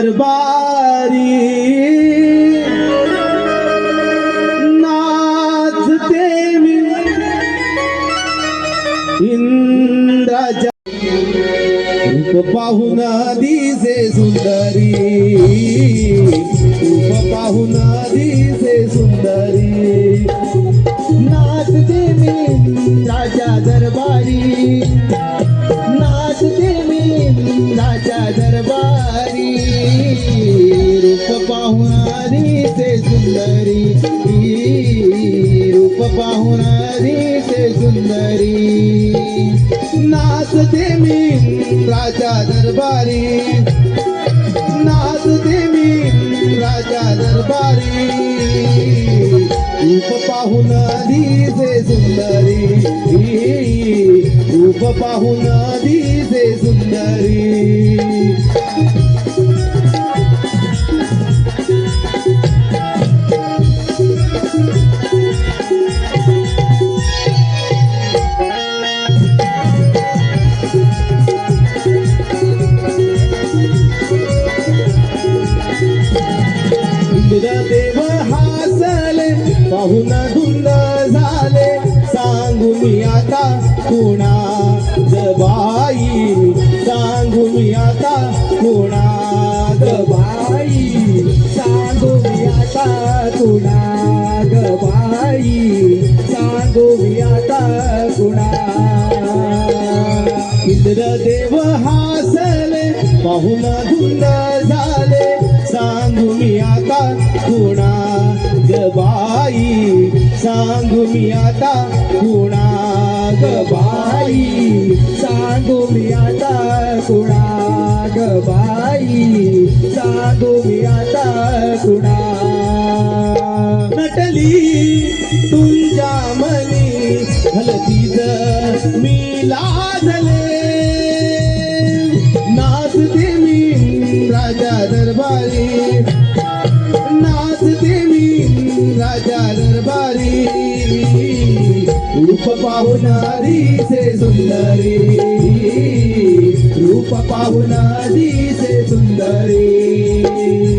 दरबारी। नाचते मी इंद्राच्या रूप पाहून दिसे सुंदरी। रूप पाहून दिसे सुंदरी। पाहून दिसे सुंदरी. नाचते मी राजा दरबारी. नाचते मी राजा दरबारी. रूप पाहून दिसे सुंदरी. रूप पाहून दिसे सुंदरी. इंद्रदेव हासले पाहून धुंद झाले. सांगू मी आता कुणा जबाई सांगू मी आता कुणा गबाई सांगू मी आता कुणा गबाई सांगू मी आता कुणा इंद्रदेव हासले पाहून धुंद झाले. सांगू मी आता कुणा गबाई सांगू मी आता कुणा गबाई सांगू मी आता कुणा गबाई सांगू मी आता कुणा नटली तुमच्या मनी हलतीच मी लाजले. दरबारी. नाचते मी राजा दरबारी. रूप पाहुणारी से सुंदरी. रूप पाहुणारी से सुंदरी.